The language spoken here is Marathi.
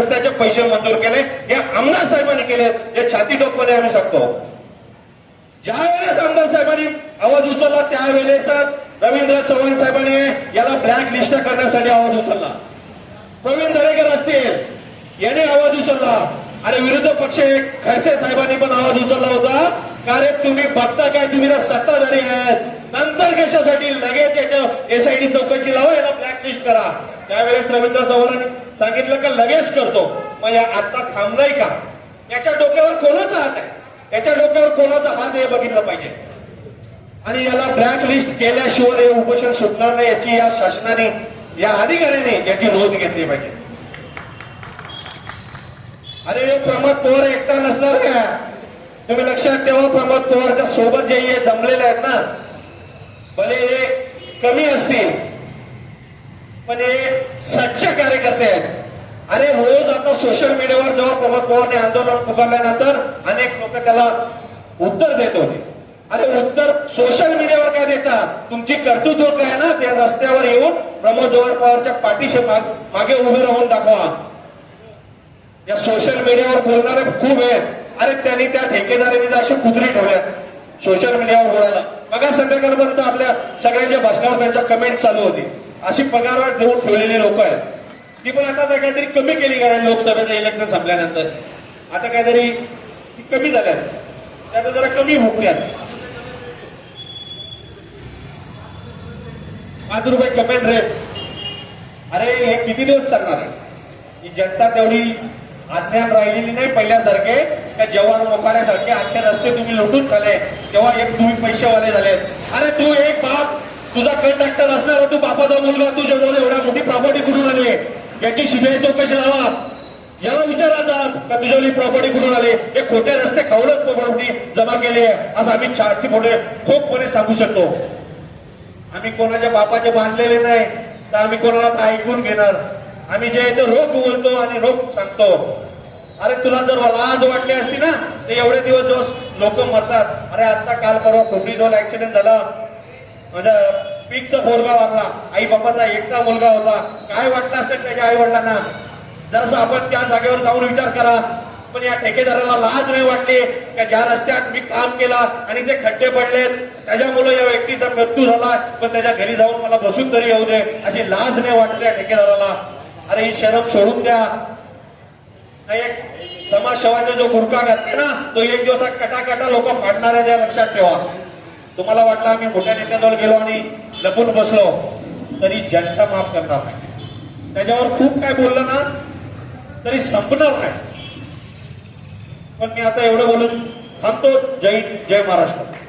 रस्त्याचे पैसे मंजूर केले हे आमदार साहेबांनी केले हे छाती टोकपणे आम्ही सांगतो. ज्या वेळेस आमदार साहेबांनी आवाज उचलला त्यावेळेस रवींद्र चव्हाण साहेबांनी याला ब्लॅक लिस्ट करण्यासाठी आवाज उचलला. प्रवीण दरेकर असतील याने आवाज उचलला. आणि विरोधी पक्ष खडसे साहेबांनी पण आवाज उचलला होता. कारण तुम्ही बघता काय तुम्ही तर सत्ताधारी आहेत. नंतर कशासाठी लगेच याच्या एसआयडी चौकशी लावा याला ब्लॅक लिस्ट करा. त्यावेळेस रवींद्र चव्हाणांनी सांगितलं का लगेच करतो? मग या आत्ता थांबलाय का? याच्या डोक्यावर कोणाचा हात आहे? त्याच्या डोक्यावर कोणाचा हात हे बघितलं पाहिजे. आणि याला ब्लॅक लिस्ट केल्याशिवाय हे उपोषण सुटणार नाही याची या शासनाने या अधिकाऱ्याने याची नोंद घेतली पाहिजे. अरे हे प्रमोद पवार एकटा नसणार का? तुम्ही लक्षात ठेवा प्रमोद पवारच्या सोबत जे हे जमलेले आहेत ना भले हे कमी असतील पण हे सच्चे कार्यकर्ते आहेत. अरे हो, रोज आता सोशल मीडियावर जेव्हा प्रमोद पवारने आंदोलन पुकारल्यानंतर अनेक लोक त्याला उत्तर देत होते. अरे उत्तर सोशल मीडियावर काय देता? तुमची कर्तृत्व काय ना? त्या रस्त्यावर येऊन प्रमोद जवळ पवारच्या पाठीशी माग- मागे उभे राहून दाखवा. या सोशल मीडियावर बोलणारे खूप आहेत. अरे त्यांनी त्या ठेकेदारांनी अशी कुत्री ठेवल्यात. सोशल मीडियावर बोलायला. बघा संध्याकाळपर्यंत आपल्या सगळ्यांच्या भाषणावर त्यांच्या कमेंट चालू होती. अशी पगारवाढ देऊन ठेवलेली लोक आहेत. ती पण आता तर काहीतरी कमी केली कारण लोकसभेचं इलेक्शन संपल्यानंतर. आता काहीतरी ती कमी झाल्यात. त्याचा जरा कमी भुकल्यात पाच रुपये कमेंट रेट अरे हे किती दिवस चालणार आहे? ही जनता तेवढी अज्ञान राहिलेली नाही पहिल्यासारखे. त्या जवान मोकाऱ्यासारखे. आजचे रस्ते तुम्ही लुटून खाले. तेव्हा एक तुम्ही पैसेवाले झाले. अरे तू एक बाप. तुझा कंडक्टर असणार तू बापाचा मुलगा तुझ्या जवळ एवढ्या मोठी प्रॉपर्टी कुठून आली? याची सीबीआय चौकशी लावा. याला विचारायचं का तुझ्या प्रॉपर्टी कुठून आली? हे खोटे रस्ते खाऊनच प्रॉपर्टी जमा केली आहे. असं आम्ही चारची मोठे खूपपणे सांगू शकतो. आम्ही कोणाच्या बापाचे बांधलेले नाही तर आम्ही कोणाला तर ऐकून घेणार. आम्ही जे आहे ते रोख बोलतो आणि रोख सांगतो. अरे तुला जर लाज वाटली असती ना तर एवढे दिवस दिवस लोक मरतात. अरे आता काल परवा खोबरी जवळ ऍक्सिडेंट झाला. माझ्या पीकचा पोरगा वागला आई बापाचा एकटा मुलगा होता. काय वाटलं असेल त्याच्या आई वडिलांना जरासं आपण त्या जागेवर जाऊन विचार करा. पण या ठेकेदाराला लाज नाही वाटली का ज्या रस्त्यात मी काम केला आणि ते खड्डे पडलेत? त्याच्यामुळे या व्यक्तीचा मृत्यू झाला. पण त्याच्या घरी जाऊन मला बसून तरी येऊ दे. अशी लाज नाही वाटली या ठेकेदाराला. अरे ही शरम सोडून द्या. नाही एक जो गुरखा घातले ना तो एक दिवस कटाकटा लोक फाडणार आहे त्या लक्षात ठेवा. तुम्हाला वाटलं आम्ही मोठ्या नेत्याजवळ गेलो आणि लपून बसलो तरी जनता माफ करणार नाही. त्याच्यावर खूप काय बोललं ना तरी संपणार नाही. पण मी आता एवढं बोलून थांबतो. जय जय महाराष्ट्र.